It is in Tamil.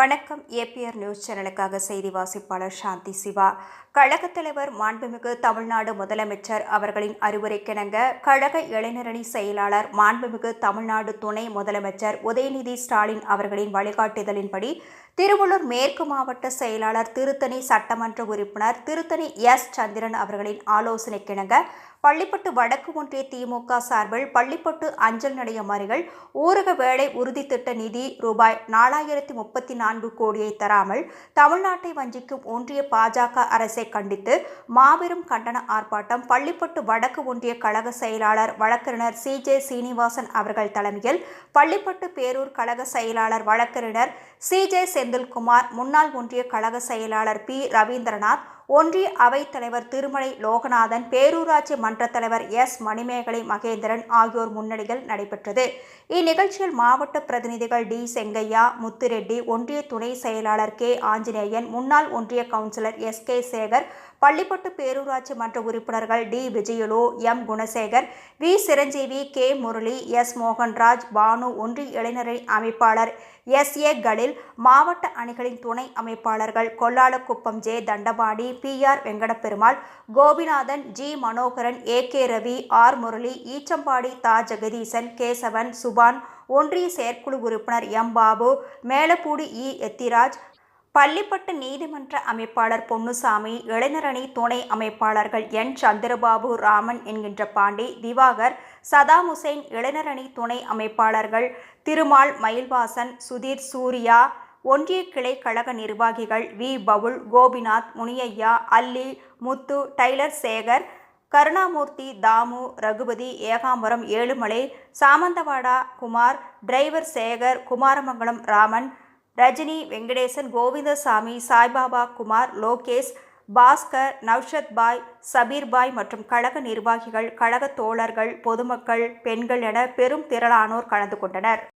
வணக்கம். ஏபிஆர் நியூஸ் சேனலுக்காக செய்தி வாசிப்பாளர் சாந்தி சிவா. கழகத் தலைவர் மாண்புமிகு தமிழ்நாடு முதலமைச்சர் அவர்களின் அறிவுரைக்கிணங்க கழக இளைஞரணி செயலாளர் மாண்புமிகு தமிழ்நாடு துணை முதலமைச்சர் உதயநிதி ஸ்டாலின் அவர்களின் வழிகாட்டுதலின்படி திருவள்ளூர் மேற்கு மாவட்ட செயலாளர் திருத்தணி சட்டமன்ற உறுப்பினர் திருத்தணி எஸ். சந்திரன் அவர்களின் ஆலோசனைக்கிணங்க பள்ளிப்பட்டு வடக்கு ஒன்றிய திமுக சார்பில் பள்ளிப்பட்டு அஞ்சல் நிலையம் அருகில் ஊரக வேலை உறுதி திட்ட நிதி ரூபாய் நாலாயிரத்தி முப்பத்தி நான்கு கோடியை தராமல் தமிழ்நாட்டை வஞ்சிக்கும் ஒன்றிய பாஜக அரசை கண்டித்து மாபெரும் கண்டன ஆர்ப்பாட்டம் பள்ளிப்பட்டு வடக்கு ஒன்றிய கழக செயலாளர் வழக்கறிஞர் சி ஜே சீனிவாசன் அவர்கள் தலைமையில் பள்ளிப்பட்டு பேரூர் கழக செயலாளர் வழக்கறிஞர் சி ஜே செந்தில்குமார் முன்னாள் ஒன்றிய கழக செயலாளர் பி ரவீந்திரநாத் ஒன்றிய அவைத் தலைவர் திருமலை லோகநாதன் பேரூராட்சி மன்ற தலைவர் எஸ். மணிமேகலை மகேந்திரன் ஆகியோர் முன்னிலையில் நடைபெற்றது. இந்நிகழ்ச்சியில் மாவட்ட பிரதிநிதிகள் டி. செங்கையா முத்துரெட்டி ஒன்றிய துணை செயலாளர் கே. ஆஞ்சநேயன் முன்னாள் ஒன்றிய councillor S. K. Sekar Pallipattu பேரூராட்சி மன்ற உறுப்பினர்கள் T. Vijayalu M. Gunasekar V. Chiranjeevi K. Murali S. Mohanraj Banu ஒன்றிய இளைஞரை அமைப்பாளர் எஸ். ஏ. கலில் மாவட்ட அணிகளின் துணை அமைப்பாளர்கள் Kollalakuppam J. Thandapadi P R Venkataperumal Gopinathan G Manoharan A K Ravi R Murali Eachampadi தா ஜெகதீசன் கேசவன் சுபான் ஒன்றிய செயற்குழு உறுப்பினர் எம் பாபு மேலப்பூடி இ எத்திராஜ் பள்ளிப்பட்டு நீதிமன்ற அமைப்பாளர் பொன்னுசாமி இளைஞரணி துணை அமைப்பாளர்கள் என் சந்திரபாபு ராமன் என்கின்ற பாண்டி திவாகர் சதாம் ஹுசைன் இளைஞரணி துணை அமைப்பாளர்கள் திருமால் மயில்வாசன் சுதீர் சூர்யா ஒன்றிய கிளை கழக நிர்வாகிகள் V. Paul Gopinath Muniyaiya Alli Muthu tailor Sekar Karunamoorthy Thamu Ragupathi Ekambaram Ezhumalai Samanthavada Kumar driver Sekar Kumaramangalam Raman Rajini Venkatesan Govindasamy Saibaba Kumar Lokesh Baskar Naushad bhai Sabir bhai மற்றும் கழக நிர்வாகிகள் கழக தோழர்கள் பொதுமக்கள் பெண்கள் என பெரும் திரளானோர் கலந்து கொண்டனர்.